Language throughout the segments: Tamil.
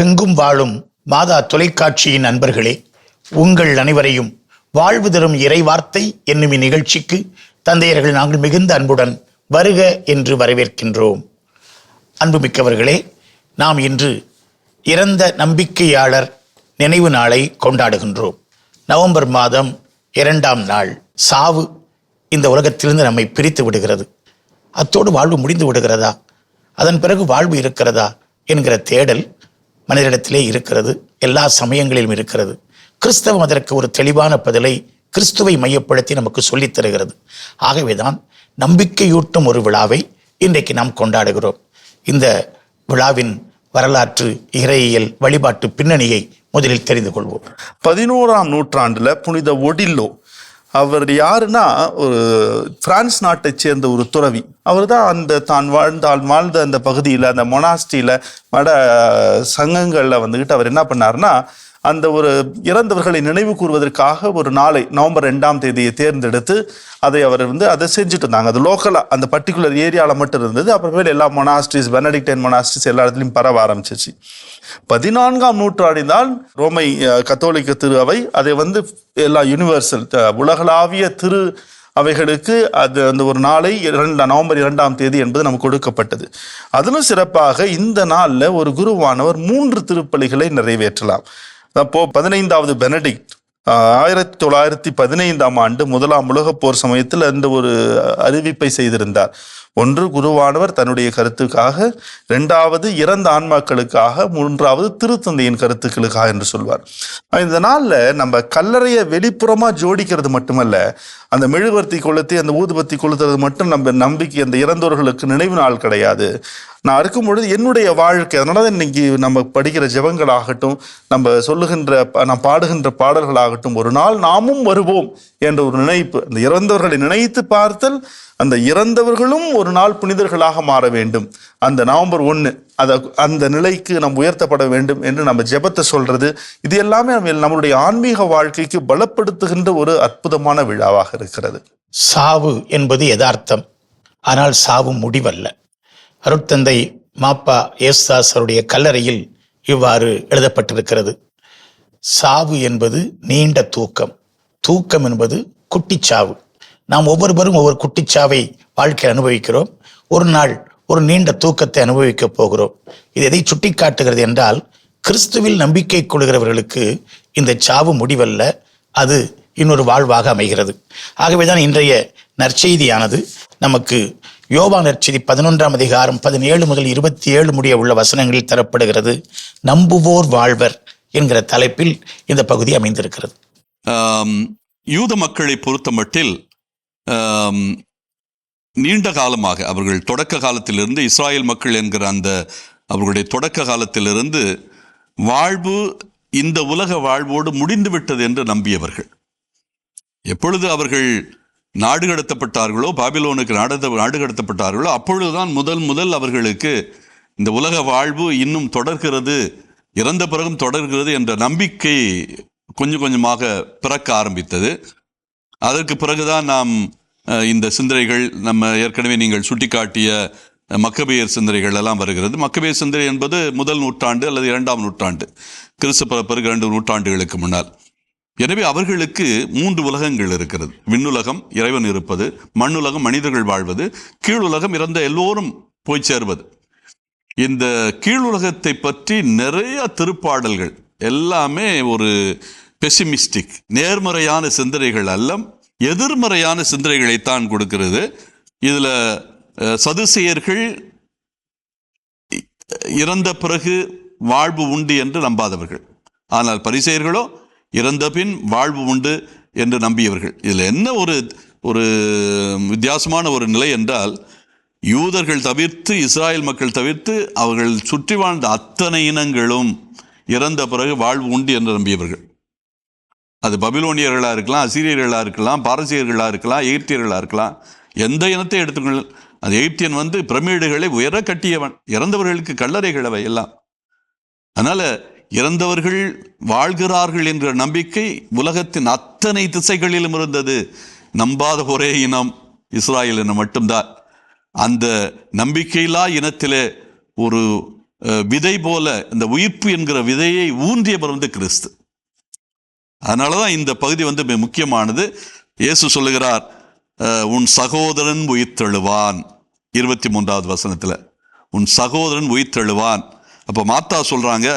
உலகெங்கும் வாழும் மாதா தொலைக்காட்சியின் நண்பர்களே உங்கள் அனைவரையும் வாழ்வு தரும் இறைவார்த்தை என்னும் இந்நிகழ்ச்சிக்கு தந்தையர்கள் நாங்கள் மிகுந்த அன்புடன் வருக என்று வரவேற்கின்றோம். அன்புமிக்கவர்களே நாம் இன்று இறந்த நம்பிக்கையாளர் நினைவு நாளை கொண்டாடுகின்றோம். நவம்பர் மாதம் இரண்டாம் நாள் சாவு இந்த உலகத்திலிருந்து நம்மை பிரித்து விடுகிறது. அத்தோடு வாழ்வு முடிந்து விடுகிறதா? அதன் பிறகு வாழ்வு இருக்கிறதா? என்கிற தேடல் மனிதரிடத்திலே இருக்கிறது எல்லா சமயங்களிலும் இருக்கிறது. கிறிஸ்தவம் அதற்கு ஒரு தெளிவான பதிலை கிறிஸ்துவை மையப்படுத்தி நமக்கு சொல்லித் தருகிறது. ஆகவேதான் நம்பிக்கையூட்டும் ஒரு விழாவை இன்றைக்கு நாம் கொண்டாடுகிறோம். இந்த விழாவின் வரலாற்று இறையியல் வழிபாட்டு பின்னணியை முதலில் தெரிந்து கொள்வோம். பதினோராம் நூற்றாண்டுல புனித ஒடில்லோ அவர் யாருன்னா ஒரு பிரான்ஸ் நாட்டை சேர்ந்த ஒரு துறவி. அவர் தான் அந்த தான் வாழ்ந்தால் வாழ்ந்த அந்த பகுதியில் அந்த மொனாஸ்டியில் வட சங்கங்களில் வந்துக்கிட்டு அவர் என்ன பண்ணாருன்னா அந்த ஒரு இறந்தவர்களை நினைவு கூறுவதற்காக ஒரு நாளை நவம்பர் ரெண்டாம் தேதியை தேர்ந்தெடுத்து அதை அவர் வந்து அதை செஞ்சுட்டு இருந்தாங்க. அது லோக்கலாக அந்த பர்டிகுலர் ஏரியாவில் மட்டும் இருந்தது. அப்புறமேல் எல்லா மொனாஸ்ட்ரிஸ் பெனடிக்டைன் மொனாஸ்ட்ரிஸ் எல்லா இடத்துலையும் பரவ ஆரம்பிச்சிச்சு. பதினான்காம் நூற்றாண்டினால் ரோமை கத்தோலிக்க திரு அவை அதை வந்து எல்லா யூனிவர்சல் உலகளாவிய திரு அவைகளுக்கு அது அந்த ஒரு நாளை இரண்டு நவம்பர் இரண்டாம் தேதி என்பது நமக்கு கொடுக்கப்பட்டது. அதிலும் சிறப்பாக இந்த நாளில் ஒரு குருவானவர் மூன்று திருப்பலிகளை நிறைவேற்றலாம். அப்போ பதினைந்தாவது பெனடிக்ட். ஆயிரத்தி தொள்ளாயிரத்தி பதினைந்தாம் ஆண்டு முதலாம் உலகப் போர் சமயத்தில் இந்த ஒரு அறிவிப்பை செய்திருந்தார். ஒன்று குருவானவர் தன்னுடைய கருத்துக்காக இரண்டாவது இறந்த ஆன்மாக்களுக்காக மூன்றாவது திருத்தந்தையின் கருத்துக்களுக்காக என்று சொல்வார். இந்த நாளில் நம்ம கல்லறையை வெளிப்புறமாக ஜோடிக்கிறது மட்டுமல்ல அந்த மெழுகுவர்த்தி கொளுத்தி அந்த ஊதுபத்தி கொளுத்துறது மட்டும் நம்ம நம்பிக்கை அந்த இறந்தோர்களுக்கு நினைவு நாள் கிடையாது. நான் இருக்கும் பொழுது என்னுடைய வாழ்க்கை அதனால தான் இன்னைக்கு நம்ம படிக்கிற ஜெபங்களாகட்டும் நம்ம சொல்லுகின்ற நான் நாம் பாடுகின்ற பாடல்களாகட்டும் ஒரு நாள் நாமும் வருவோம் என்ற ஒரு நினைப்பு அந்த இறந்தவர்களை நினைத்து பார்த்தல் அந்த இறந்தவர்களும் ஒரு நாள் புனிதர்களாக மாற வேண்டும். அந்த நவம்பர் ஒன்று அதை அந்த நிலைக்கு நாம் உயர்த்தப்பட வேண்டும் என்று நம்ம ஜெபத்தை சொல்றது இது எல்லாமே நம்ம நம்மளுடைய ஆன்மீக வாழ்க்கைக்கு பலப்படுத்துகின்ற ஒரு அற்புதமான விழாவாக இருக்கிறது. சாவு என்பது யதார்த்தம். ஆனால் சாவு முடிவல்ல. அருட்தந்தை மாப்பா ஏசுதாசருடைய கல்லறையில் இவ்வாறு எழுதப்பட்டிருக்கிறது. சாவு என்பது நீண்ட தூக்கம். தூக்கம் என்பது குட்டிச்சாவு. நாம் ஒவ்வொருவரும் ஒவ்வொரு குட்டிச்சாவை வாழ்க்கையில் அனுபவிக்கிறோம். ஒரு நாள் ஒரு நீண்ட தூக்கத்தை அனுபவிக்கப் போகிறோம். இது எதை சுட்டிக்காட்டுகிறது என்றால் கிறிஸ்துவில் நம்பிக்கை கொள்கிறவர்களுக்கு இந்த சாவு முடிவல்ல அது இன்னொரு வாழ்வாக அமைகிறது. ஆகவேதான் இன்றைய நற்செய்தியானது நமக்கு யோபா நற்செய்தி பதினொன்றாம் அதிகாரம் பதினேழு முதல் இருபத்தி ஏழு முடிய உள்ள வசனங்களில் தரப்படுகிறது. நம்புவோர் வாழ்வர் என்கிற தலைப்பில் இந்த பகுதி அமைந்திருக்கிறது. யூத மக்களை பொறுத்த மட்டில் நீண்ட காலமாக அவர்கள் தொடக்க காலத்திலிருந்து இஸ்ராயல் மக்கள் என்கிற அந்த அவர்களுடைய தொடக்க காலத்திலிருந்து வாழ்வு இந்த உலக வாழ்வோடு முடிந்து விட்டது என்று நம்பியவர்கள். எப்பொழுது அவர்கள் நாடு கடத்தப்பட்டார்களோ பாபிலோனுக்கு நாடு நாடு கடத்தப்பட்டார்களோ அப்பொழுதுதான் முதல் முதல் அவர்களுக்கு இந்த உலக வாழ்வு இன்னும் தொடர்கிறது இறந்த பிறகும் தொடர்கிறது என்ற நம்பிக்கை கொஞ்சம் கொஞ்சமாக பிறக்க ஆரம்பித்தது. அதற்கு பிறகுதான் நாம் இந்த சிந்தனைகள் நம்ம ஏற்கனவே நீங்கள் சுட்டிக்காட்டிய மக்கபேயர் சிந்தனைகள் எல்லாம் வருகிறது. மக்கபேயர் சிந்தனை என்பது முதல் நூற்றாண்டு அல்லது இரண்டாம் நூற்றாண்டு கிறிஸ்து பிற- பிறகு இரண்டு நூற்றாண்டுகளுக்கு முன்னால். எனவே அவர்களுக்கு மூன்று உலகங்கள் இருக்கிறது. விண்ணுலகம் இறைவன் இருப்பது மண்ணுலகம் மனிதர்கள் வாழ்வது கீழுலகம் இறந்த எல்லோரும் போய் சேர்வது. இந்த கீழுலகத்தை பற்றி நிறைய திருப்பாடல்கள் எல்லாமே ஒரு பெசிமிஸ்டிக் நேர்மறையான சிந்தனைகள் அல்ல எதிர்மறையான சிந்தனைகளைத்தான் கொடுக்கிறது. இதில் சதுசேயர்கள் இறந்த பிறகு வாழ்வு உண்டு என்று நம்பாதவர்கள். ஆனால் பரிசெயர்களோ இறந்த பின் வாழ்வு உண்டு என்று நம்பியவர்கள். இதில் என்ன ஒரு ஒரு வித்தியாசமான ஒரு நிலை என்றால் யூதர்கள் தவிர்த்து இஸ்ராயல் மக்கள் தவிர்த்து அவர்கள் சுற்றி வாழ்ந்த அத்தனை இனங்களும் இறந்த பிறகு வாழ்வு உண்டு என்று நம்பியவர்கள். அது பபிலோனியர்களாக இருக்கலாம் அசீரியர்களாக இருக்கலாம் பாரசீகர்களாக இருக்கலாம் எகிப்தியர்களாக இருக்கலாம். எந்த இனத்தை எடுத்துக்கொள்ள அந்த எகிப்தியன் வந்து பிரமிடுகளை உயர கட்டியவன் இறந்தவர்களுக்கு கல்லறைகள் அவை எல்லாம். அதனால் இறந்தவர்கள் வாழ்கிறார்கள் என்ற நம்பிக்கை உலகத்தின் அத்தனை திசைகளிலும் இருந்தது. நம்பாத ஒரே இனம் இஸ்ராயல் இனம் மட்டும்தான். அந்த நம்பிக்கையில்லா இனத்திலே ஒரு விதை போல இந்த உயிர்ப்பு என்கிற விதையை ஊன்றியவர் வந்து கிறிஸ்து. அதனால தான் இந்த பகுதி வந்து மிக முக்கியமானது. இயேசு சொல்லுகிறார் உன் சகோதரன் உயிர்த்தெழுவான். இருபத்தி மூன்றாவது வசனத்தில். உன் சகோதரன் உயிர்த்தெழுவான். அப்போ மாத்தா சொல்கிறாங்க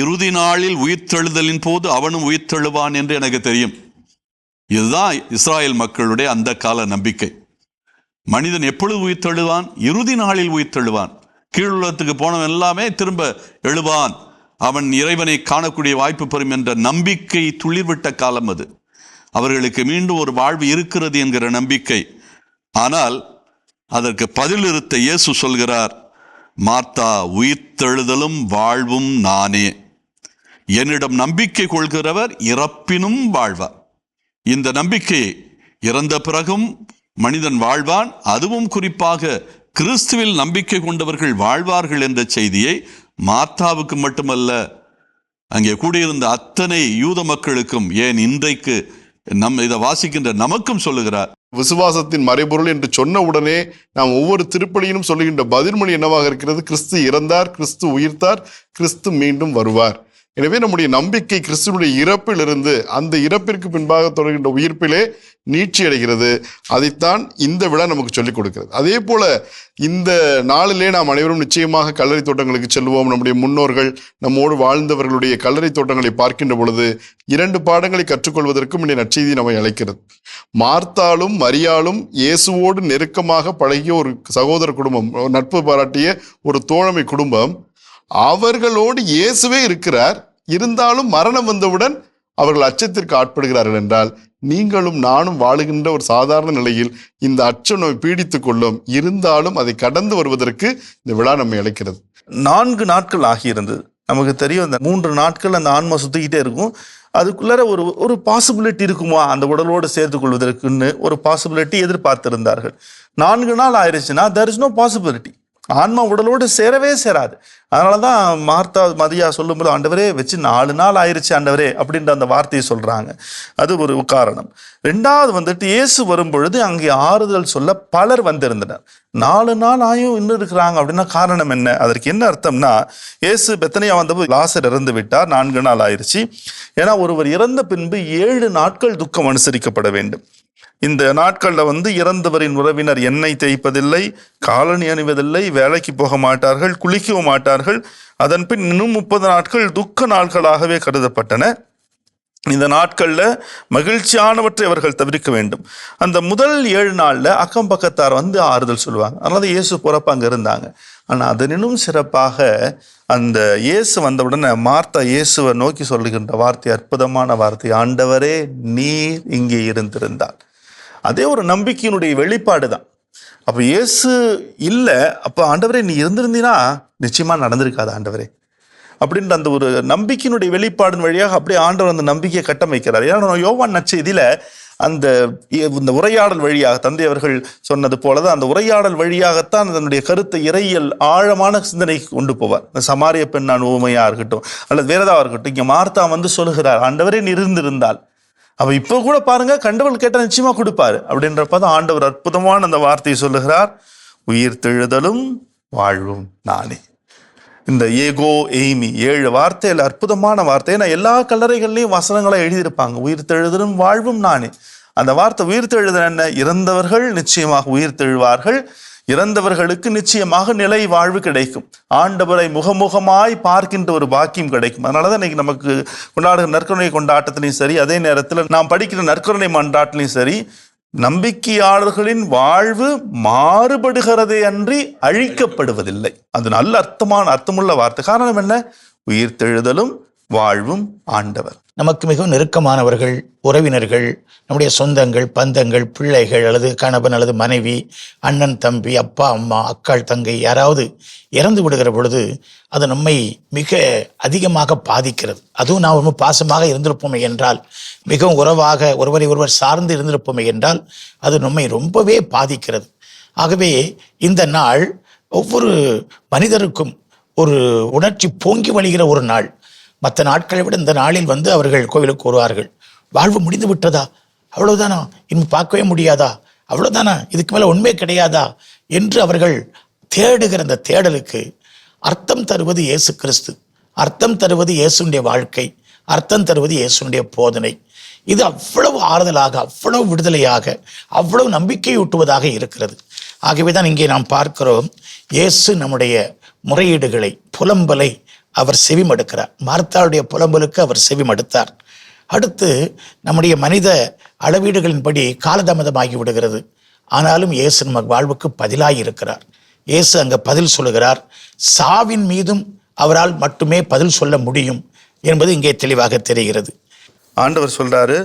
இறுதி நாளில் உயிர்த்தெழுதலின் போது அவனும் உயிர்த்தெழுவான் என்று எனக்கு தெரியும். இதுதான் இஸ்ராயேல் மக்களுடைய அந்த கால நம்பிக்கை. மனிதன் எப்பொழுது உயிர்த்தெழுவான்? இறுதி நாளில் உயிர்த்தெழுவான். கீழுலகத்துக்கு போனவன் எல்லாமே திரும்ப எழுவான். அவன் இறைவனை காணக்கூடிய வாய்ப்பு பெறும் என்ற நம்பிக்கை துளிர்விட்ட காலம் அது. அவர்களுக்கு மீண்டும் ஒரு வாழ்வு இருக்கிறது என்கிற நம்பிக்கை. ஆனால் அதற்கு பதில் இருத்த இயேசு சொல்கிறார் மார்த்தா உயிர்த்தெழுதலும் வாழ்வும் நானே. என்னிடம் நம்பிக்கை கொள்கிறவர் இறப்பினும் வாழ்வார். இந்த நம்பிக்கை இறந்த பிறகும் மனிதன் வாழ்வான். அதுவும் குறிப்பாக கிறிஸ்துவில் நம்பிக்கை கொண்டவர்கள் வாழ்வார்கள் என்ற செய்தியை மாத்தாவுக்கு மட்டுமல்ல அங்கே கூடியிருந்த அத்தனை யூத மக்களுக்கும் ஏன் இன்றைக்கு நம் இதை வாசிக்கின்ற நமக்கும் சொல்லுகிறார். விசுவாசத்தின் மறைபொருள் என்று சொன்ன உடனே நாம் ஒவ்வொரு திருப்பலியிலும் சொல்லுகின்ற பதில்மொழி என்னவாக இருக்கிறது? கிறிஸ்து இறந்தார் கிறிஸ்து உயிர்த்தார் கிறிஸ்து மீண்டும் வருவார். எனவே நம்முடைய நம்பிக்கை கிறிஸ்துவனுடைய இறப்பிலிருந்து அந்த இறப்பிற்கு பின்பாக தொடர்கின்ற உயிர்ப்பிலே நீட்சி அடைகிறது. அதைத்தான் இந்த விழா நமக்கு சொல்லிக் கொடுக்கிறது. அதே போல இந்த நாளிலே நாம் அனைவரும் நிச்சயமாக கல்லறை தோட்டங்களுக்கு செல்வோம். நம்முடைய முன்னோர்கள் நம்மோடு வாழ்ந்தவர்களுடைய கல்லறை தோட்டங்களை பார்க்கின்ற பொழுது இரண்டு பாடங்களை கற்றுக்கொள்வதற்கும் இந்த நற்செய்தி நம்மை அழைக்கிறது. மார்த்தாலும் மரியாலும் இயேசுவோடு நெருக்கமாக பழகிய ஒரு சகோதர குடும்பம் ஒரு நட்பு பாராட்டிய ஒரு தோழமை குடும்பம் அவர்களோடு இயேசுவே இருக்கிறார். இருந்தாலும் மரணம் வந்தவுடன் அவர்கள் அச்சத்திற்கு ஆட்படுகிறார்கள் என்றால் நீங்களும் நானும் வாழுகின்ற ஒரு சாதாரண நிலையில் இந்த அச்ச நோய் பீடித்து கொள்ளும். இருந்தாலும் அதை கடந்து வருவதற்கு இந்த விழா நம்மை அழைக்கிறது. நான்கு நாட்கள் ஆகியிருந்தது. நமக்கு தெரியும் அந்த மூன்று நாட்கள் அந்த ஆன்மா சுத்திக்கிட்டே இருக்கும். அதுக்குள்ளார ஒரு ஒரு பாசிபிலிட்டி இருக்குமா? அந்த உடலோடு சேர்த்து கொள்வதற்குன்னு ஒரு பாசிபிலிட்டி எதிர்பார்த்திருந்தார்கள். நான்கு நாள் ஆயிடுச்சுன்னா தெர் இஸ் நோ பாசிபிலிட்டி ஆன்மா உடலோடு சேரவே சேராது. அதனால தான் மார்த்தா மதியா சொல்லும்போது ஆண்டவரே வச்சு நாலு நாள் ஆயிடுச்சு ஆண்டவரே அப்படின்ற அந்த வார்த்தையை சொல்கிறாங்க அது ஒரு காரணம். ரெண்டாவது வந்துட்டு இயேசு வரும்பொழுது அங்கே ஆறுதல் சொல்ல பலர் வந்திருந்தனர். நாலு நாள் ஆயும் இன்னும் இருக்கிறாங்க அப்படின்னா காரணம் என்ன? அதற்கு என்ன அர்த்தம்னா இயேசு பெத்தனையா வந்தபோது லாசர் இறந்து விட்டார். நான்கு நாள் ஆயிடுச்சு ஏன்னா ஒருவர் இறந்த பின்பு ஏழு நாட்கள் துக்கம் அனுசரிக்கப்பட வேண்டும். இந்த நாட்களில் வந்து இறந்தவரின் உறவினர் எண்ணெய் தேய்ப்பதில்லை காலணி அணிவதில்லை வேலைக்கு போக மாட்டார்கள் குளிக்கவும் மாட்டார்கள். அதன் பின் இன்னும் முப்பது நாட்கள் துக்க நாட்களாகவே கருதப்பட்டன. இந்த நாட்களில் மகிழ்ச்சியானவற்றை அவர்கள் தவிர்க்க வேண்டும். அந்த முதல் ஏழு நாளில் அக்கம் பக்கத்தார் வந்து ஆறுதல் சொல்லுவாங்க. அதனால இயேசு பிறப்பு அங்கே இருந்தாங்க. ஆனால் அதனினும் சிறப்பாக அந்த இயேசு வந்தவுடனே மார்த்தா இயேசுவை நோக்கி சொல்லுகின்ற வார்த்தை அற்புதமான வார்த்தை. ஆண்டவரே நீர் இங்கே இருந்திருந்தால் அதே ஒரு நம்பிக்கையினுடைய வெளிப்பாடு தான். அப்போ இயேசு இல்லை அப்போ ஆண்டவரே நீ இருந்திருந்தீன்னா நிச்சயமாக நடந்திருக்காது ஆண்டவரே. அப்படின்ற அந்த ஒரு நம்பிக்கையினுடைய வெளிப்பாடின் வழியாக அப்படியே ஆண்டவர் அந்த நம்பிக்கையை கட்டமைக்கிறார். ஏன்னா யோவான் நச்செய்தியில் அந்த இந்த உரையாடல் வழியாக தந்தை அவர்கள் சொன்னது போலதான் அந்த உரையாடல் வழியாகத்தான் அதனுடைய கருத்தை இறையியல் ஆழமான சிந்தனைக்கு கொண்டு போவார். இந்த சமாரிய பெண்ணான் ஊமையாக இருக்கட்டும் அல்லது வேறதாக இருக்கட்டும் இங்கே மார்த்தா வந்து சொல்கிறார் ஆண்டவரே நீ இருந்திருந்தால் அப்போ இப்போ கூட பாருங்க கண்டவள் கேட்டால் நிச்சயமாக கொடுப்பாரு. அப்படின்றப்ப தான் ஆண்டவர் அற்புதமான அந்த வார்த்தையை சொல்லுகிறார். உயிர் தெழுதலும் வாழ்வும் நானே. இந்த ஏகோ எய்மி ஏழு வார்த்தையில் அற்புதமான வார்த்தை. ஏன்னா எல்லா கல்லறைகள்லையும் வசனங்களை எழுதியிருப்பாங்க. உயிர் தெழுதலும் வாழ்வும் நானே. அந்த வார்த்தை உயிர் தெழுதல் என்ன? இறந்தவர்கள் நிச்சயமாக உயிர் தெழுவார்கள். இறந்தவர்களுக்கு நிச்சயமாக நிலை வாழ்வு கிடைக்கும். ஆண்டவரை முகமுகமாய் பார்க்கின்ற ஒரு பாக்கியம் கிடைக்கும். அதனால தான் இன்னைக்கு நமக்கு கொண்டாடுகிற நற்கருணை கொண்டாட்டத்திலையும் சரி அதே நேரத்தில் நாம் படிக்கிற நற்கருணை மன்றாட்டிலையும் சரி நம்பிக்கையாளர்களின் வாழ்வு மாறுபடுகிறதே அன்றி அழிக்கப்படுவதில்லை. அது நல்ல அர்த்தமான அர்த்தமுள்ள வார்த்தை. காரணம் என்ன? உயிர் தெழுதலும் வாழ்வும் ஆண்டவர். நமக்கு மிகவும் நெருக்கமானவர்கள் உறவினர்கள் நம்முடைய சொந்தங்கள் பந்தங்கள் பிள்ளைகள் அல்லது கணவன் அல்லது மனைவி அண்ணன் தம்பி அப்பா அம்மா அக்காள் தங்கை யாராவது இறந்து விடுகிற பொழுது அது நம்மை மிக அதிகமாக பாதிக்கிறது. அதுவும் நாம் ரொம்ப பாசமாக இருந்திருப்போமே என்றால் மிகவும் உறவாக ஒருவரை ஒருவர் சார்ந்து இருந்திருப்போமே என்றால் அது நம்மை ரொம்பவே பாதிக்கிறது. ஆகவே இந்த நாள் ஒவ்வொரு மனிதருக்கும் ஒரு உணர்ச்சி பொங்கி வழிகிற ஒரு நாள். மற்ற நாட்களை விட இந்த நாளில் வந்து அவர்கள் கோவிலுக்கு வருவார்கள். வாழ்வு முடிந்து விட்டதா? அவ்வளவுதானா? இன்னும் பார்க்கவே முடியாதா? அவ்வளவுதானா? இதுக்கு மேலே உண்மை கிடையாதா? என்று அவர்கள் தேடுகிற அந்த தேடலுக்கு அர்த்தம் தருவது இயேசு கிறிஸ்து. அர்த்தம் தருவது இயேசுடைய வாழ்க்கை. அர்த்தம் தருவது இயேசுடைய போதனை. இது அவ்வளவு ஆறுதலாக அவ்வளவு விடுதலையாக அவ்வளவு நம்பிக்கையூட்டுவதாக இருக்கிறது. ஆகவே தான் இங்கே நாம் பார்க்கிறோம் இயேசு நம்முடைய முறையீடுகளை புலம்பலை அவர் செவிமடுக்கிறார். மார்த்தாளுடைய புலம்பலுக்கு அவர் செவிமடுத்தார். அடுத்து நம்முடைய மனித அளவீடுகளின்படி காலதாமதமாகி விடுகிறது. ஆனாலும் இயேசு நம்ம வாழ்வுக்கு பதிலாக இருக்கிறார். இயேசு அங்கே பதில் சொல்லுகிறார். சாவின் மீதும் அவரால் மட்டுமே பதில் சொல்ல முடியும் என்பது இங்கே தெளிவாக தெரிகிறது. ஆண்டவர் சொல்றாரு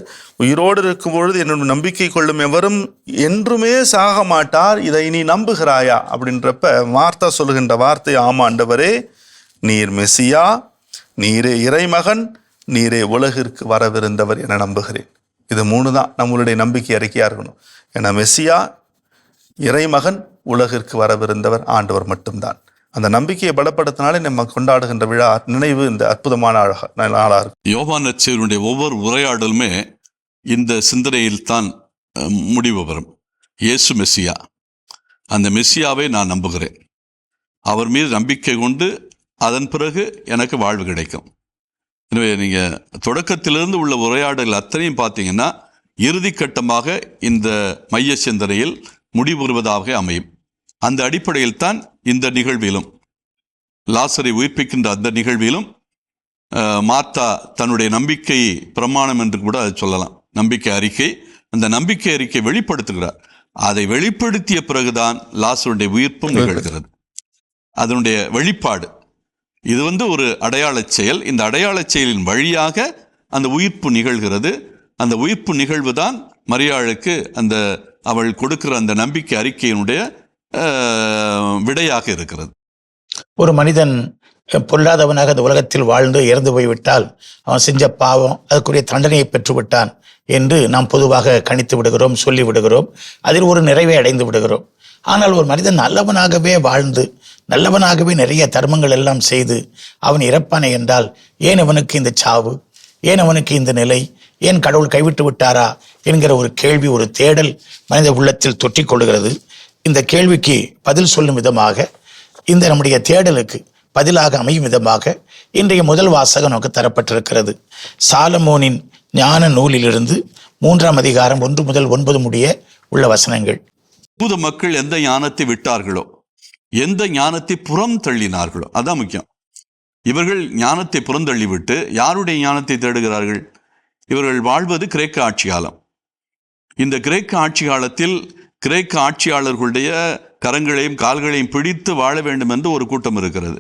உயிரோடு இருக்கும் பொழுது என்னோட நம்பிக்கை கொள்ளும் எவரும் என்றுமே சாக மாட்டார் இதை நீ நம்புகிறாயா? அப்படின்றப்ப வார்த்தா சொல்லுகின்ற வார்த்தை ஆமாண்டவரே நீர் மெசியா நீரே இறைமகன் நீரே உலகிற்கு வரவிருந்தவர் என நம்புகிறேன். இது மூணு தான். நம்மளுடைய நம்பிக்கை அறிக்கையாக இருக்கணும். ஏன்னா மெசியா இறைமகன் உலகிற்கு வரவிருந்தவர் ஆண்டவர் மட்டும்தான். அந்த நம்பிக்கையை பலப்படுத்தினாலே நம்ம கொண்டாடுகின்ற விழா நினைவு இந்த அற்புதமான அழகா நாளாக இருக்கும். யோகா நற்செய்தியினுடைய ஒவ்வொரு உரையாடலுமே இந்த சிந்தனையில் தான் முடிவு வரும். இயேசு மெஸ்ஸியா அந்த மெஸ்ஸியாவை நான் நம்புகிறேன். அவர் மீது நம்பிக்கை கொண்டு அதன் பிறகு எனக்கு வாழ்வு கிடைக்கும். எனவே நீங்கள் தொடக்கத்திலிருந்து உள்ள உரையாடல் அத்தனையும் பார்த்தீங்கன்னா இறுதி கட்டமாக இந்த மைய சிந்தனையில் முடிவுறுவதாக அமையும். அந்த அடிப்படையில் தான் இந்த நிகழ்விலும் லாசரை உயிர்ப்பிக்கின்ற அந்த நிகழ்விலும் மாத்தா தன்னுடைய நம்பிக்கை பிரமாணம் என்று கூட அதை சொல்லலாம். நம்பிக்கை அறிக்கை அந்த நம்பிக்கை அறிக்கை வெளிப்படுத்துகிறார். அதை வெளிப்படுத்திய பிறகுதான் லாசருடைய உயிர்ப்பும் நிகழ்கிறது. அதனுடைய வெளிப்பாடு இது வந்து ஒரு அடையாளச் செயல். இந்த அடையாளச் செயலின் வழியாக அந்த உயிர்ப்பு நிகழ்கிறது. அந்த உயிர்ப்பு நிகழ்வு தான் மரியாளுக்கு அந்த அவள் கொடுக்கிற அந்த நம்பிக்கை அறிக்கையினுடைய விடையாக இருக்கிறது. ஒரு மனிதன் பொல்லாதவனாக இந்த உலகத்தில் வாழ்ந்து இறந்து போய்விட்டால் அவன் செஞ்ச பாவம் அதுக்குரிய தண்டனையை பெற்று விட்டான் என்று நாம் பொதுவாக கணித்து விடுகிறோம் சொல்லி விடுகிறோம். அதில் ஒரு நிறைவை அடைந்து விடுகிறோம். ஆனால் ஒரு மனிதன் நல்லவனாகவே வாழ்ந்து நல்லவனாகவே நிறைய தர்மங்கள் எல்லாம் செய்து அவன் இறப்பானே என்றால் ஏன் அவனுக்கு இந்த சாவு? ஏன் அவனுக்கு இந்த நிலை? ஏன் கடவுள் கைவிட்டு விட்டாரா? என்கிற ஒரு கேள்வி ஒரு தேடல் மனித உள்ளத்தில் தொற்றிக் கொள்கிறது. இந்த கேள்விக்கு பதில் சொல்லும் விதமாக இந்த நம்முடைய தேடலுக்கு பதிலாக அமையும் விதமாக இன்றைய முதல் வாசகம் நமக்கு தரப்பட்டிருக்கிறது. சாலமோனின் ஞான நூலிலிருந்து மூன்றாம் அதிகாரம் ஒன்று முதல் ஒன்பது முடிய உள்ள வசனங்கள். புது மக்கள் எந்த ஞானத்தை விட்டார்களோ எந்த ஞானத்தை புறம் தள்ளினார்களோ அதான் முக்கியம். இவர்கள் ஞானத்தை புறந்தள்ளி விட்டு யாருடைய ஞானத்தை தேடுகிறார்கள்? இவர்கள் வாழ்வது கிரேக்க ஆட்சி காலம் இந்த கிரேக்க ஆட்சி காலத்தில் கிரேக்க ஆட்சியாளர்களுடைய கரங்களையும் கால்களையும் பிடித்து வாழ வேண்டும் என்று ஒரு கூட்டம் இருக்கிறது.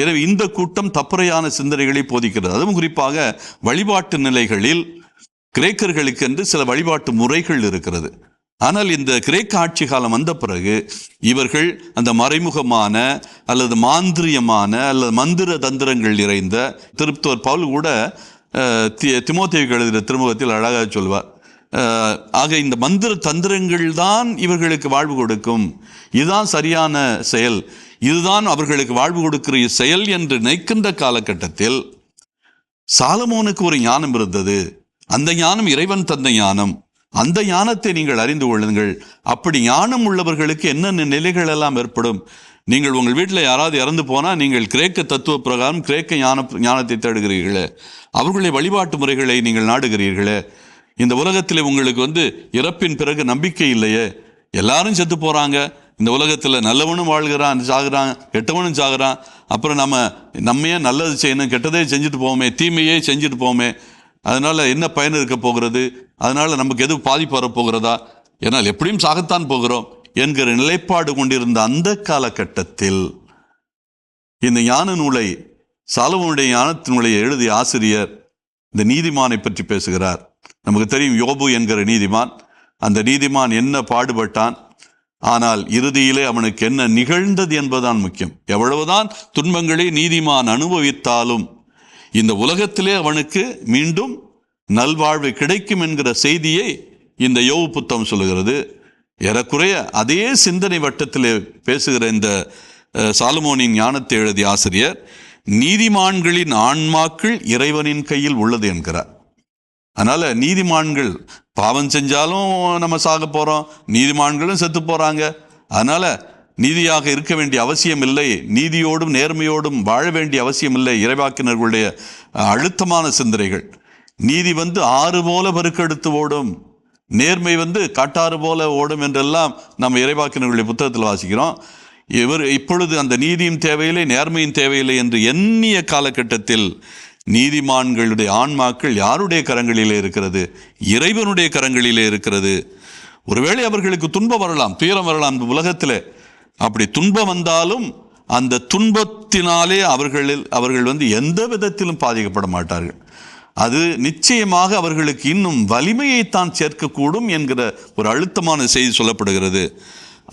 எனவே இந்த கூட்டம் தப்புறையான சிந்தனைகளை போதிக்கிறது. அதுவும் குறிப்பாக வழிபாட்டு நிலைகளில் கிரேக்கர்களுக்கென்று சில வழிபாட்டு முறைகள் இருக்கிறது. ஆனால் இந்த கிரேக்க ஆட்சி காலம் வந்த பிறகு இவர்கள் அந்த மறைமுகமான அல்லது மாந்திரியமான அல்லது மந்திர தந்திரங்கள் நிறைந்த திருப்தோர் பவுல் கூட அஹ், தி- திருமுகத்தில் அழகாக சொல்வார். ஆக இந்த மந்திர தந்திரங்கள் தான் இவர்களுக்கு வாழ்வு கொடுக்கும். இதுதான் சரியான செயல். இதுதான் அவர்களுக்கு வாழ்வு கொடுக்கிற செயல் என்று நினைக்கின்ற காலகட்டத்தில் சாலமோனுக்கு ஒரு ஞானம் இருந்தது. அந்த ஞானம் இறைவன் தந்த ஞானம். அந்த ஞானத்தை நீங்கள் அறிந்து கொள்ளுங்கள். அப்படி ஞானம் உள்ளவர்களுக்கு என்னென்ன நிலைகள் எல்லாம் ஏற்படும்? நீங்கள் உங்கள் வீட்டில் யாராவது இறந்து போனால் நீங்கள் கிரேக்க தத்துவ பிரகாரம் கிரேக்க ஞான ஞானத்தை தேடுகிறீர்களே. அவர்களுடைய வழிபாட்டு முறைகளை நீங்கள் நாடுகிறீர்களே. இந்த உலகத்தில் உங்களுக்கு வந்து இறப்பின் பிறகு நம்பிக்கை இல்லையே. எல்லாரும் செத்து போகிறாங்க இந்த உலகத்தில் நல்லவனும் வாழ்கிறான் சாகுறான் கெட்டவனும் சாகுறான். அப்புறம் நம்ம நம்மையே நல்லது செய்யணும் கெட்டதே செஞ்சுட்டு போவோமே தீமையே செஞ்சுட்டு போவோமே. அதனால் என்ன பயன் இருக்க போகிறது? அதனால் நமக்கு எது பாதிப்பு வரப்போகிறதா? ஏன்னால் எப்படியும் சாகத்தான் போகிறோம் என்கிற நிலைப்பாடு கொண்டிருந்த அந்த காலகட்டத்தில் இந்த ஞான நூலை சாலவனுடைய ஞானத்து நூலை எழுதிய ஆசிரியர் இந்த நீதிமானை பற்றி பேசுகிறார். நமக்கு தெரியும் யோபு என்கிற நீதிமான். அந்த நீதிமான் என்ன பாடுபட்டான்? ஆனால் இறுதியிலே அவனுக்கு என்ன நிகழ்ந்தது என்பதுதான் முக்கியம். எவ்வளவுதான் துன்பங்களை நீதிமான் அனுபவித்தாலும் இந்த உலகத்திலே அவனுக்கு மீண்டும் நல்வாழ்வு கிடைக்கும் என்கிற செய்தியை இந்த யோவு புத்தகம் சொல்லுகிறது. ஏறக்குறைய அதே சிந்தனை வட்டத்திலே பேசுகிற இந்த சாலுமோனின் ஞானத்தை எழுதிய ஆசிரியர் நீதிமான்களின் ஆன்மாக்கள் இறைவனின் கையில் உள்ளது என்கிறார். அதனால் நீதிமான்கள் பாவம் செஞ்சாலும் நம்ம சாக போகிறோம் நீதிமான்களும் செத்து போகிறாங்க அதனால் நீதியாக இருக்க வேண்டிய அவசியம் இல்லை நீதியோடும் நேர்மையோடும் வாழ வேண்டிய அவசியம் இல்லை இறைவாக்கினர்களுடைய அழுத்தமான சிந்தனைகள். நீதி வந்து ஆறு போல பெருக்கெடுத்து ஓடும். நேர்மை வந்து காட்டாறு போல ஓடும் என்றெல்லாம் நம்ம இறைவாக்கினர்களுடைய புத்தகத்தில் வாசிக்கிறோம். இவர் இப்பொழுது அந்த நீதியும் தேவையில்லை நேர்மையும் தேவையில்லை என்று எண்ணிய காலகட்டத்தில் நீதிமான்களுடைய ஆன்மாக்கள் யாருடைய கரங்களிலே இருக்கிறது? இறைவனுடைய கரங்களிலே இருக்கிறது. ஒருவேளை அவர்களுக்கு துன்பம் வரலாம் துயரம் வரலாம் அந்த உலகத்தில். அப்படி துன்பம் வந்தாலும் அந்த துன்பத்தினாலே அவர்களில் அவர்கள் வந்து எந்த விதத்திலும் பாதிக்கப்பட மாட்டார்கள். அது நிச்சயமாக அவர்களுக்கு இன்னும் வலிமையைத்தான் சேர்க்கக்கூடும் என்கிற ஒரு அழுத்தமான செய்தி சொல்லப்படுகிறது.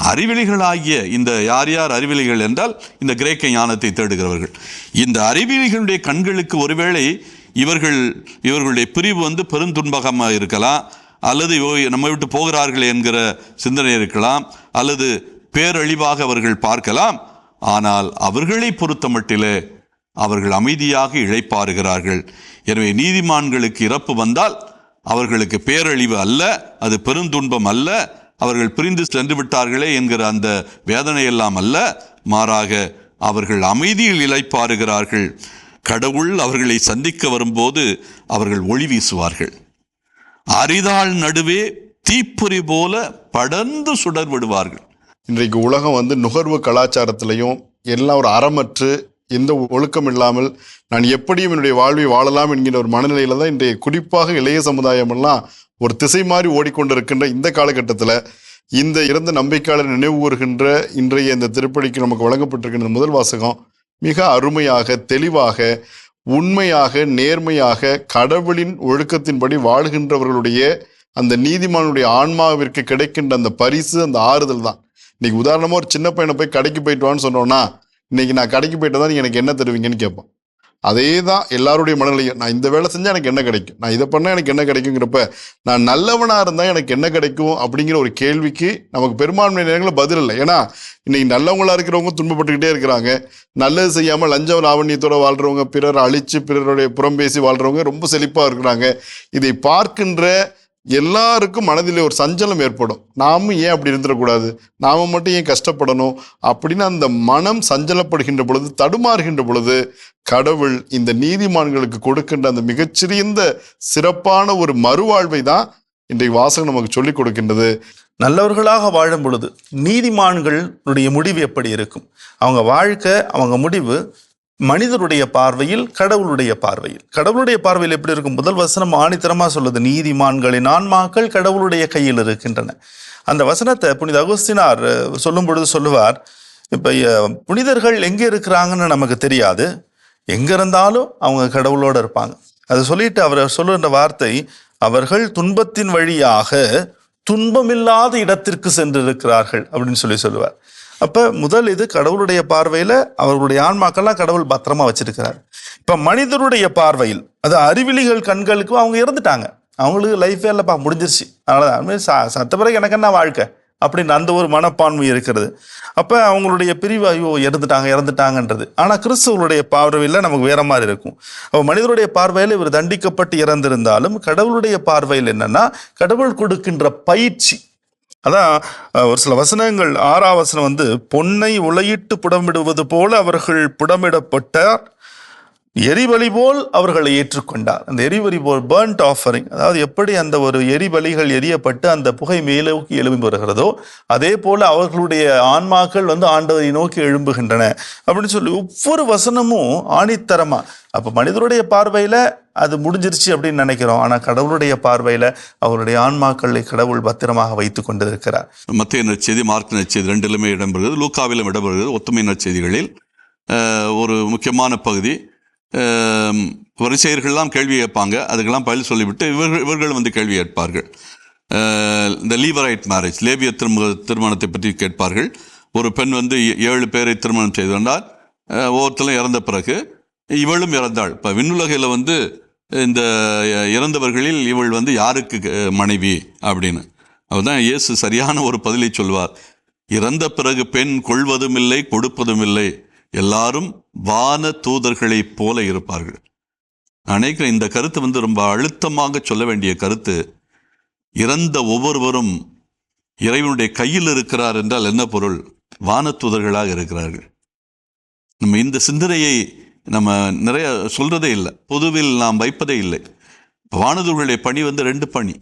அறிவெளிகளாகிய இந்த யார் யார் அறிவிலிகள் என்றால் இந்த கிரேக்க ஞானத்தை தேடுகிறவர்கள். இந்த அறிவியலிகளுடைய கண்களுக்கு ஒருவேளை இவர்கள் இவர்களுடைய பிரிவு வந்து பெருந்துன்பகமாக இருக்கலாம் அல்லது நம்ம விட்டு போகிறார்கள் என்கிற சிந்தனை இருக்கலாம் அல்லது பேரழிவாக அவர்கள் பார்க்கலாம் ஆனால் அவர்களை பொறுத்த மட்டிலே அவர்கள் அமைதியாக இழைப்பாருகிறார்கள். எனவே நீதிமான்களுக்கு இறப்பு வந்தால் அவர்களுக்கு பேரழிவு அல்ல அது பெருந்துன்பம் அல்ல அவர்கள் பிரிந்து சென்று விட்டார்களே என்கிற அந்த வேதனையெல்லாம் அல்ல. மாறாக அவர்கள் அமைதியில் இழைப்பாருகிறார்கள். கடவுள் அவர்களை சந்திக்க வரும்போது அவர்கள் ஒளி வீசுவார்கள். அரிதாள் நடுவே தீப்பொறி போல படர்ந்து சுடர் விடுவார்கள் இன்றைக்கு உலகம் வந்து நுகர்வு கலாச்சாரத்திலையும் எல்லாம் ஒரு அறமற்று எந்த ஒழுக்கம் இல்லாமல் நான் எப்படியும் என்னுடைய வாழ்வை வாழலாம் என்கிற ஒரு மனநிலையில தான் இன்றைய குறிப்பாக இளைய சமுதாயம் எல்லாம் ஒரு திசை மாறி ஓடிக்கொண்டிருக்கின்ற இந்த காலகட்டத்தில் இந்த இறந்த நம்பிக்கையாளர் நினைவு கூறுகின்ற இன்றைய இந்த திருப்பணிக்கு நமக்கு வழங்கப்பட்டிருக்கின்ற முதல் வாசகம் மிக அருமையாக தெளிவாக உண்மையாக நேர்மையாக கடவுளின் ஒழுக்கத்தின்படி வாழ்கின்றவர்களுடைய அந்த நீதிமானுடைய ஆன்மாவிற்கு கிடைக்கின்ற அந்த பரிசு அந்த ஆறுதல் தான். இன்னைக்கு உதாரணமாக ஒரு சின்ன பையனை போய் கடைக்கு போயிட்டு வான்னு சொன்னோம்னா இன்னைக்கு நான் கடைக்கு போயிட்டு தான் நீங்கள் எனக்கு என்ன தருவீங்கன்னு கேட்பான் அதே தான் எல்லாருடைய மனநிலையும். நான் இந்த வேலை செஞ்சால் எனக்கு என்ன கிடைக்கும்? நான் இதை பண்ணால் எனக்கு என்ன கிடைக்குங்கிறப்ப நான் நல்லவனாக இருந்தால் எனக்கு என்ன கிடைக்கும் அப்படிங்கிற ஒரு கேள்விக்கு நமக்கு பெரும்பான்மை நேரங்களில் பதில் இல்லை. ஏன்னா இன்னைக்கு நல்லவங்களாக இருக்கிறவங்க துன்பப்பட்டுக்கிட்டே இருக்கிறாங்க. நல்லது செய்யாமல் லஞ்ச லாவண்யத்தோடு வாழ்றவங்க பிறர் அழித்து பிறருடைய புறம் பேசி வாழ்கிறவங்க ரொம்ப செழிப்பாக இருக்கிறாங்க. இதை பார்க்கின்ற எல்லாருக்கும் மனதிலே ஒரு சஞ்சலம் ஏற்படும். நாமும் ஏன் அப்படி இருந்துடக்கூடாது? நாம மட்டும் ஏன் கஷ்டப்படணும்? அப்படின்னு அந்த மனம் சஞ்சலப்படுகின்ற பொழுது தடுமாறுகின்ற பொழுது கடவுள் இந்த நீதிமான்களுக்கு கொடுக்கின்ற அந்த மிகச்சிறந்த சிறப்பான ஒரு மறுவாழ்வை தான் இன்றைக்கு வாசகம் நமக்கு சொல்லிக் கொடுக்கின்றது. நல்லவர்களாக வாழும் பொழுது நீதிமான்களுடைய முடிவு எப்படி இருக்கும்? அவங்க வாழ்க்கை அவங்க முடிவு மனிதருடைய பார்வையில் கடவுளுடைய பார்வையில். கடவுளுடைய பார்வையில் எப்படி இருக்கும்? முதல் வசனம் ஆணித்தரமாக சொல்லுது நீதிமான்களின் ஆன்மாக்கள் கடவுளுடைய கையில் இருக்கின்றன. அந்த வசனத்தை புனித அகோஸ்தினார் சொல்லும் பொழுது சொல்லுவார் இப்போ புனிதர்கள் எங்கே இருக்கிறாங்கன்னு நமக்கு தெரியாது. எங்கே இருந்தாலும் அவங்க கடவுளோடு இருப்பாங்க. அதை சொல்லிட்டு அவர் சொல்லுகின்ற வார்த்தை அவர்கள் துன்பத்தின் வழியாக துன்பமில்லாத இடத்திற்கு சென்றிருக்கிறார்கள். அப்படின்னு சொல்லி சொல்லுவார். அப்போ முதல் இது கடவுளுடைய பார்வையில் அவர்களுடைய ஆன்மாக்கள்லாம் கடவுள் பத்திரமா வச்சிருக்கிறார். இப்போ மனிதருடைய பார்வையில் அது அறிவிலிகள் கண்களுக்கும் அவங்க இறந்துட்டாங்க. அவங்களுக்கு லைஃபே இல்லைப்பா முடிஞ்சிருச்சு. அதனால அது மாதிரி சத்த பிறகு எனக்கு என்ன வாழ்க்கை? அப்படின்னு அந்த ஒரு மனப்பான்மை இருக்கிறது. அப்போ அவங்களுடைய பிரிவு ஐயோ இறந்துட்டாங்க இறந்துட்டாங்கன்றது. ஆனால் கிறிஸ்துவனுடைய பார்வையில் நமக்கு வேற மாதிரி இருக்கும். அப்போ மனிதருடைய பார்வையில் இவர் தண்டிக்கப்பட்டு இறந்திருந்தாலும் கடவுளுடைய பார்வையில் என்னென்னா கடவுள் கொடுக்கின்ற பயிற்சி அதான் ஒரு சில வசனங்கள் ஆறாம் வசனம் வந்து பொன்னை உலையிட்டு புடமிடுவது போல அவர்கள் புடமிடப்பட்டார் எரிபலி போல் அவர்களை ஏற்றுக்கொண்டார். அந்த எரிபலி போல் பேர்ன்ட் ஆஃபரிங் அதாவது எப்படி அந்த ஒரு எரிபலிகள் எரியப்பட்டு அந்த புகை மேலோக்கி எழும்பி வருகிறதோ அதே போல் அவர்களுடைய ஆன்மாக்கள் வந்து ஆண்டவரை நோக்கி எழும்புகின்றன. அப்படின்னு சொல்லி ஒவ்வொரு வசனமும் ஆணித்தரமாக அப்போ மனிதருடைய பார்வையில் அது முடிஞ்சிருச்சு அப்படின்னு நினைக்கிறோம். ஆனால் கடவுளுடைய பார்வையில் அவருடைய ஆன்மாக்களை கடவுள் பத்திரமாக வைத்து கொண்டிருக்கிறார். மத்திய நற்செய்தி மார்க் நற்செய்தி ரெண்டிலுமே இடம்பெறுகிறது. லூக்காவிலும் இடம்பெறுகிறது. ஒத்துமை நற்செய்திகளில் ஒரு முக்கியமான பகுதி. வரிசையர்கள்லாம் கேள்வி கேட்பாங்க. அதுக்கெல்லாம் பதில் சொல்லிவிட்டு இவர்கள் இவர்கள் வந்து கேள்வி கேட்பார்கள். இந்த லீவரைட் மேரேஜ் லேபிய திரும திருமணத்தை பற்றி கேட்பார்கள். ஒரு பெண் வந்து ஏழு பேரை திருமணம் செய்து கொண்டால் ஒவ்வொருத்தரும் இறந்த பிறகு இவளும் இறந்தாள். இப்போ விண்ணுலகையில் வந்து இந்த இறந்தவர்களில் இவள் வந்து யாருக்கு மனைவி அப்படின்னு. அவர்தான் இயேசு சரியான ஒரு பதிலை சொல்வார். இறந்த பிறகு பெண் கொள்வதும் இல்லை கொடுப்பதும் இல்லை எல்லாரும் வான தூதர்களைப் போல இருப்பார்கள். நான் நினைக்கிறேன் இந்த கருத்து வந்து ரொம்ப அழுத்தமாக சொல்ல வேண்டிய கருத்து. இறந்த ஒவ்வொருவரும் இறைவனுடைய கையில் இருக்கிறார் என்றால் என்ன பொருள்? வானத்தூதர்களாக இருக்கிறார்கள். நம்ம இந்த சிந்தனையை நம்ம நிறைய சொல்றதே இல்லை. பொதுவில் நாம் வைப்பதே இல்லை. வானதூர்களுடைய பணி வந்து ரெண்டு பணி.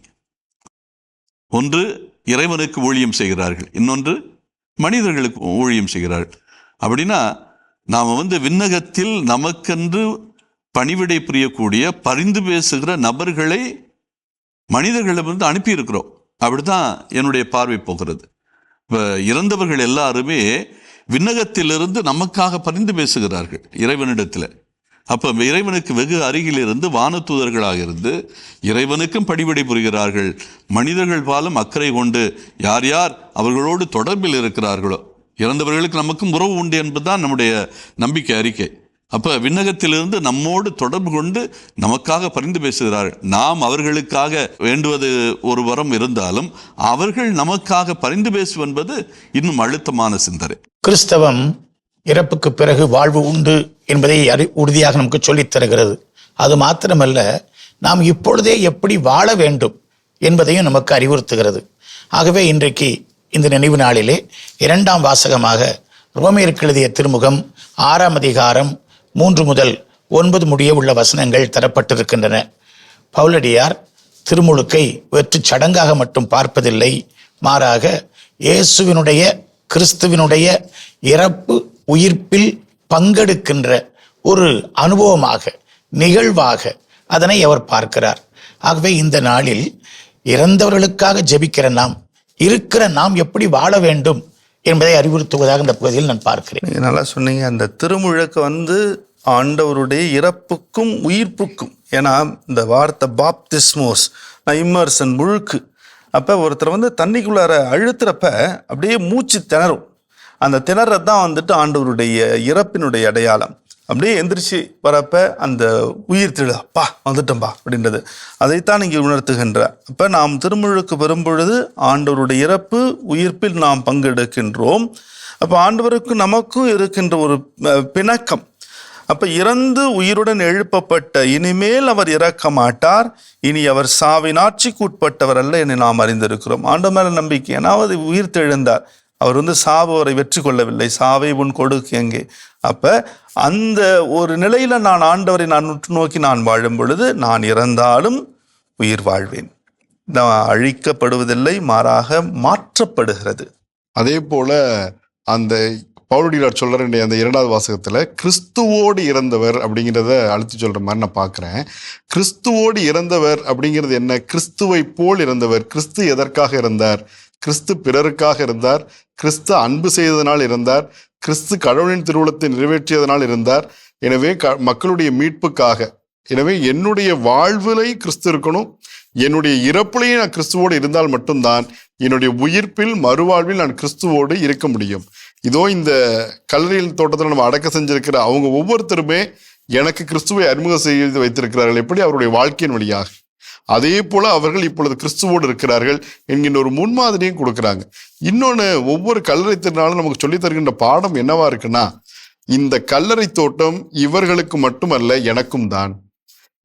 ஒன்று இறைவனுக்கு ஊழியம் செய்கிறார்கள். இன்னொன்று மனிதர்களுக்கு ஊழியம் செய்கிறார்கள். அப்படின்னா நாம் வந்து விண்ணகத்தில் நமக்கென்று பணிவிடை புரியக்கூடிய பரிந்து பேசுகிற நபர்களை மனிதர்களிடம் வந்து அனுப்பியிருக்கிறோம். அப்படிதான் என்னுடைய பார்வை போகிறது. இப்போ இறந்தவர்கள் எல்லாருமே விண்ணகத்திலிருந்து நமக்காக பரிந்து பேசுகிறார்கள் இறைவனிடத்தில். அப்போ இறைவனுக்கு வெகு அருகில் இருந்து வானத்தூதர்களாக இருந்து இறைவனுக்கும் படிவிடை புரிகிறார்கள். மனிதர்கள் பாலும் அக்கறை கொண்டு யார் யார் அவர்களோடு தொடர்பில் இருக்கிறார்களோ இறந்தவர்களுக்கு நமக்கும் உறவு உண்டு என்பதுதான் நம்முடைய நம்பிக்கை அறிக்கை. அப்போ விண்ணகத்திலிருந்து நம்மோடு தொடர்பு கொண்டு நமக்காக பரிந்து பேசுகிறார்கள் நாம் அவர்களுக்காக வேண்டுவது ஒரு வரம் இருந்தாலும் அவர்கள் நமக்காக பரிந்து பேசுவென்பது இன்னும் அழுத்தமான சிந்தனை. கிறிஸ்தவம் இறப்புக்கு பிறகு வாழ்வு உண்டு என்பதை அறி உறுதியாக நமக்கு சொல்லித் தருகிறது. அது மாத்திரமல்ல நாம் இப்பொழுதே எப்படி வாழ வேண்டும் என்பதையும் நமக்கு அறிவுறுத்துகிறது. ஆகவே இன்றைக்கு இந்த நினைவு நாளிலே இரண்டாம் வாசகமாக ரோமேற்கு எழுதிய திருமுகம் ஆறாம் அதிகாரம் மூன்று முதல் ஒன்பது முடிய உள்ள வசனங்கள் தரப்பட்டிருக்கின்றன. பவுலடியார் திருமுழுக்கை வெற்று சடங்காக மட்டும் பார்ப்பதில்லை. மாறாக இயேசுவினுடைய கிறிஸ்துவினுடைய இறப்பு உயிர்ப்பில் பங்கெடுக்கின்ற ஒரு அனுபவமாக நிகழ்வாக அதனை அவர் பார்க்கிறார். ஆகவே இந்த நாளில் இறந்தவர்களுக்காக ஜெபிக்கிற நாம் இருக்கிற நாம் எப்படி வாழ வேண்டும் என்பதை அறிவுறுத்துவதாக இந்த பகுதியில் நான் பார்க்கிறேன். நல்லா சொன்னீங்க. அந்த திருமுழக்கு வந்து ஆண்டவருடைய இறப்புக்கும் உயிர்ப்புக்கும். ஏன்னா இந்த வார்த்தை பாப்திஸ்மோஸ் இம்மர்சன் முழுக்கு. அப்போ ஒருத்தர் வந்து தண்ணிக்குள்ளார அழுத்துறப்ப அப்படியே மூச்சு திணறும். அந்த திணறது தான் வந்துட்டு ஆண்டவருடைய இறப்பினுடைய அடையாளம். அப்படியே எந்திரிச்சு வரப்ப அந்த உயிர் திரு அப்பா வந்துட்டோம்பா அப்படின்றது. அதைத்தான் இங்கே உணர்த்துகின்ற. அப்போ நாம் திருமுழுக்கு வரும்பொழுது ஆண்டவருடைய இறப்பு உயிர்ப்பில் நாம் பங்கெடுக்கின்றோம். அப்போ ஆண்டவருக்கு நமக்கும் இருக்கின்ற ஒரு பிணக்கம். அப்ப இறந்து உயிருடன் எழுப்பப்பட்ட இனிமேல் அவர் இறக்க மாட்டார். இனி அவர் சாவின் ஆட்சிக்கு உட்பட்டவர் அல்ல என்னை நாம் அறிந்திருக்கிறோம். ஆண்டு மேல நம்பிக்கை ஏன்னாவது உயிர் தெழுந்தார். அவர் வந்து சாவு அவரை வெற்றி கொள்ளவில்லை. சாவை உன் கொடுக்கு எங்கே? அப்போ அந்த ஒரு நிலையில் நான் ஆண்டவரை நான் உற்று நோக்கி நான் வாழும் பொழுது நான் இறந்தாலும் உயிர் வாழ்வேன். நான் அழிக்கப்படுவதில்லை மாறாக மாற்றப்படுகிறது. அதே போல அந்த பவுலடியார் சொல்கிற அந்த இரண்டாவது வாசகத்தில் கிறிஸ்துவோடு இறந்தவர் அப்படிங்கிறத அழுத்தி சொல்கிற மாதிரி நான் பார்க்குறேன் கிறிஸ்துவோடு இறந்தவர் அப்படிங்கிறது என்ன? கிறிஸ்துவை போல் இறந்தவர் கிறிஸ்து எதற்காக இருந்தார் கிறிஸ்து பிறருக்காக இருந்தார் கிறிஸ்து அன்பு செய்ததனால் இருந்தார். கிறிஸ்து கடவுளின் திருவுளத்தை நிறைவேற்றியதனால் இருந்தார். எனவே க மக்களுடைய மீட்புக்காக. எனவே என்னுடைய வாழ்விலை கிறிஸ்து இருக்கணும். என்னுடைய இறப்புலையும் நான் கிறிஸ்துவோடு இருந்தால் மட்டும்தான் என்னுடைய உயிர்ப்பில் மறுவாழ்வில் நான் கிறிஸ்துவோடு இருக்க முடியும். இதோ இந்த கல்லறையில் தோட்டத்தில் நம்ம அடக்க செஞ்சிருக்கிற அவங்க ஒவ்வொருத்தருமே எனக்கு கிறிஸ்துவை அறிமுகம் செய்து வைத்திருக்கிறார்கள். எப்படி? அவருடைய வாழ்க்கையின் வழியாக. அதே போல அவர்கள் இப்பொழுது கிறிஸ்துவோடு இருக்கிறார்கள் என்கின்ற ஒரு முன்மாதிரியும் கொடுக்குறாங்க. இன்னொன்று ஒவ்வொரு கல்லறை திருநாளும் நமக்கு சொல்லித் தருகின்ற பாடம் என்னவா இருக்குன்னா இந்த கல்லறை தோட்டம் இவர்களுக்கு மட்டுமல்ல எனக்கும் தான்.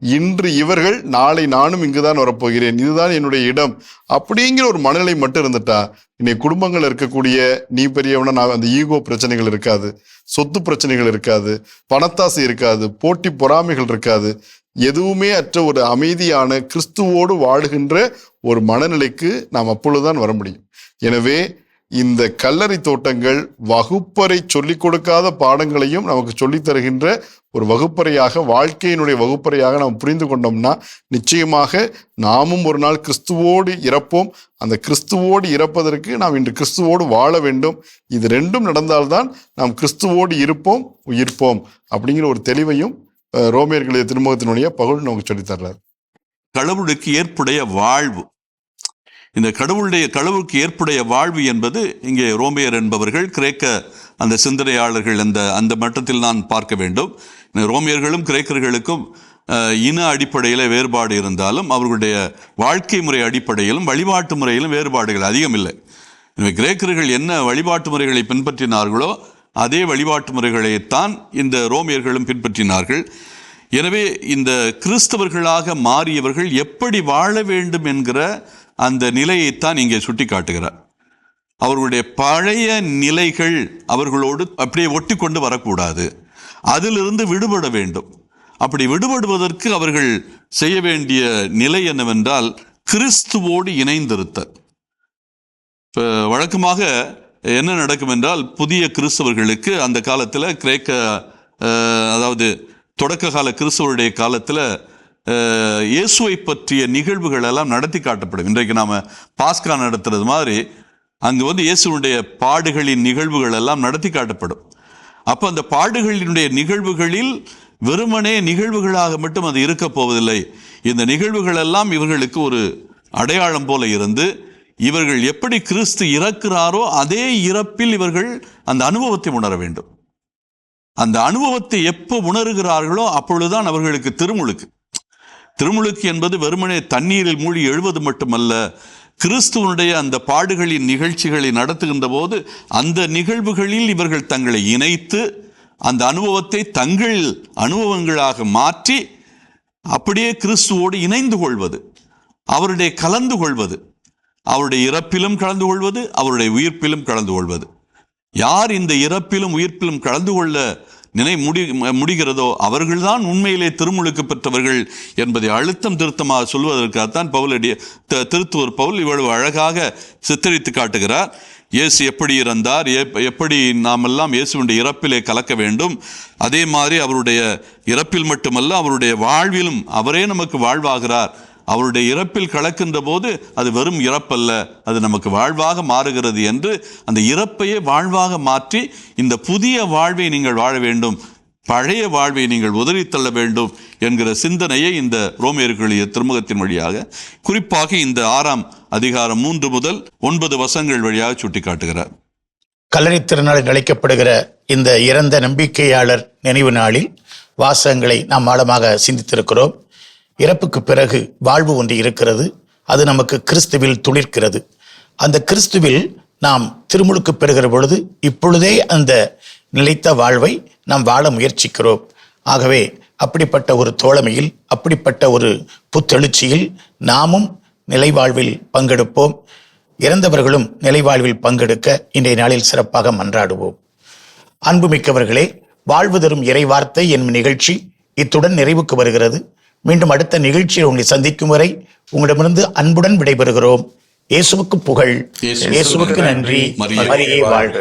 இன்று இவர்கள் நாளை நானும் இங்குதான் வரப்போகிறேன் இதுதான் என்னுடைய இடம் அப்படிங்கிற ஒரு மனநிலை மட்டும் இருந்துட்டா இன்னைக்கு குடும்பங்கள் இருக்கக்கூடிய நீ பெரியவனா நான் அந்த ஈகோ பிரச்சனைகள் இருக்காது சொத்து பிரச்சனைகள் இருக்காது பணத்தாசை இருக்காது போட்டி பொறாமைகள் இருக்காது எதுவுமே அற்ற ஒரு அமைதியான கிறிஸ்துவோடு வாழுகின்ற ஒரு மனநிலைக்கு நாம் அப்பொழுதுதான் வர முடியும். எனவே இந்த கல்லறை தோட்டங்கள் வகுப்பறை சொல்லிக் கொடுக்காத பாடங்களையும் நமக்கு சொல்லித் தருகின்ற ஒரு வகுப்பறையாக வாழ்க்கையினுடைய வகுப்பறையாக நாம் புரிந்து கொண்டோம்னா நிச்சயமாக நாமும் ஒரு நாள் கிறிஸ்துவோடு இறப்போம். அந்த கிறிஸ்துவோடு இறப்பதற்கு நாம் இன்று கிறிஸ்துவோடு வாழ வேண்டும். இது ரெண்டும் நடந்தால்தான் நாம் கிறிஸ்துவோடு இருப்போம் உயிர்ப்போம் அப்படிங்கிற ஒரு தெளிவையும் ரோமியர்களுடைய திருமுகத்தினுடைய பகுல் நமக்கு சொல்லித்தர்றார். கடவுளுக்கு ஏற்புடைய வாழ்வு. இந்த கடவுளுடைய கடவுளுக்கு ஏற்புடைய வாழ்வு என்பது இங்கே ரோமியர் என்பவர்கள் கிரேக்க அந்த சிந்தனையாளர்கள் அந்த அந்த மட்டத்தில் நான் பார்க்க வேண்டும். ரோமியர்களும் கிரேக்கர்களுக்கும் இன அடிப்படையில் வேறுபாடு இருந்தாலும் அவர்களுடைய வாழ்க்கை முறை அடிப்படையிலும் வழிபாட்டு முறையிலும் வேறுபாடுகள் அதிகம் இல்லை எனவே கிரேக்கர்கள் என்ன வழிபாட்டு முறைகளை பின்பற்றினார்களோ அதே வழிபாட்டு முறைகளைத்தான் இந்த ரோமியர்களும் பின்பற்றினார்கள். எனவே இந்த கிறிஸ்தவர்களாக மாறியவர்கள் எப்படி வாழ வேண்டும் என்கிற அந்த நிலையைத்தான் இங்கே சுட்டி காட்டுகிறார் அவர்களுடைய பழைய நிலைகள் அவர்களோடு அப்படியே ஒட்டி கொண்டு வரக்கூடாது. அதிலிருந்து விடுபட வேண்டும். அப்படி விடுபடுவதற்கு அவர்கள் செய்ய வேண்டிய நிலை என்னவென்றால் கிறிஸ்துவோடு இணைந்திருத்தல். இப்போ வழக்கமாக என்ன நடக்கும் என்றால் புதிய கிறிஸ்தவர்களுக்கு அந்த காலத்தில் கிரேக்க அதாவது தொடக்க கால கிறிஸ்தவருடைய காலத்தில் இயேசுவை பற்றிய நிகழ்வுகள் எல்லாம் நடத்தி காட்டப்படும். இன்றைக்கு நாம் பாஸ்கா நடத்துறது மாதிரி அங்கு வந்து இயேசுடைய பாடுகளின் நிகழ்வுகள் எல்லாம் நடத்தி காட்டப்படும். அப்போ அந்த பாடுகளினுடைய நிகழ்வுகளில் வெறுமனே நிகழ்வுகளாக மட்டும் அது இருக்கப் போவதில்லை இந்த நிகழ்வுகள் எல்லாம் இவர்களுக்கு ஒரு அடையாளம் போல இருந்து இவர்கள் எப்படி கிறிஸ்து இறக்கிறாரோ அதே இறப்பில் இவர்கள் அந்த அனுபவத்தை உணர வேண்டும். அந்த அனுபவத்தை எப்போ உணர்கிறார்களோ அப்பொழுதுதான் அவர்களுக்கு திருமுழுக்கு. திருமுழுக்கு என்பது வெறுமனே தண்ணீரில் மூழ்கி எழுவது மட்டுமல்ல கிறிஸ்துவனுடைய அந்த பாடுகளின் நிகழ்ச்சிகளை நடத்துகின்ற போது அந்த நிகழ்வுகளில் இவர்கள் தங்களை இணைத்து அந்த அனுபவத்தை தங்கள் அனுபவங்களாக மாற்றி அப்படியே கிறிஸ்துவோடு இணைந்து கொள்வது அவருடைய கலந்து கொள்வது அவருடைய இறப்பிலும் கலந்து கொள்வது அவருடைய உயிர்ப்பிலும் கலந்து கொள்வது. யார் இந்த இறப்பிலும் உயிர்ப்பிலும் கலந்து கொள்ள நினை முடி முடிகிறதோ அவர்கள்தான் உண்மையிலே திருமுழுக்கு பெற்றவர்கள் என்பதை அழுத்தம் திருத்தமாக சொல்வதற்காகத்தான் பவுலடிய த- திருத்துவர் பவுல் இவ்வளவு அழகாக சித்தரித்து காட்டுகிறார். இயேசு எப்படி இறந்தார் எப்படி நாமெல்லாம் இயேசுவினுடைய இறப்பிலே கலக்க வேண்டும். அதே மாதிரி அவருடைய இறப்பில் மட்டுமல்ல அவருடைய வாழ்விலும் அவரே நமக்கு வாழ்வாகிறார். அவருடைய இறப்பில் கலக்கின்ற போது அது வெறும் இறப்பல்ல. அது நமக்கு வாழ்வாக மாறுகிறது என்று அந்த இறப்பையே வாழ்வாக மாற்றி இந்த புதிய வாழ்வை நீங்கள் வாழ வேண்டும். பழைய வாழ்வை நீங்கள் உதறித்தள்ள வேண்டும் என்கிற சிந்தனையை இந்த ரோமியர்களுடைய திருமுகத்தின் வழியாக குறிப்பாக இந்த ஆறாம் அதிகாரம் மூன்று முதல் ஒன்பது வசங்கள் வழியாக சுட்டிக்காட்டுகிறார். கல்லறை திருநாள் அழைக்கப்படுகிற இந்த இறந்த நம்பிக்கையாளர் நினைவு நாளில் வாசகங்களை நாம் ஆழமாக சிந்தித்திருக்கிறோம். இறப்புக்கு பிறகு வாழ்வு ஒன்று இருக்கிறது. அது நமக்கு கிறிஸ்துவில் துளிர்க்கிறது. அந்த கிறிஸ்துவில் நாம் திருமுழுக்கு பெறுகிற பொழுது இப்பொழுதே அந்த நிலைத்த வாழ்வை நாம் வாழ முயற்சிக்கிறோம். ஆகவே அப்படிப்பட்ட ஒரு தோழமையில் அப்படிப்பட்ட ஒரு புத்தெழுச்சியில் நாமும் நிலைவாழ்வில் பங்கெடுப்போம். இறந்தவர்களும் நிலைவாழ்வில் பங்கெடுக்க இன்றைய நாளில் சிறப்பாக மன்றாடுவோம். அன்புமிக்கவர்களே வாழ்வு தரும் இறைவார்த்தை என் என்னும் நிகழ்ச்சி இத்துடன் நிறைவுக்கு வருகிறது. மீண்டும் அடுத்த நிகழ்ச்சியில் உங்களை சந்திக்கும் வரை உங்களிடமிருந்து அன்புடன் விடைபெறுகிறோம். இயேசுவுக்கு புகழ். இயேசுவுக்கு நன்றி. மரியே வாழ்க.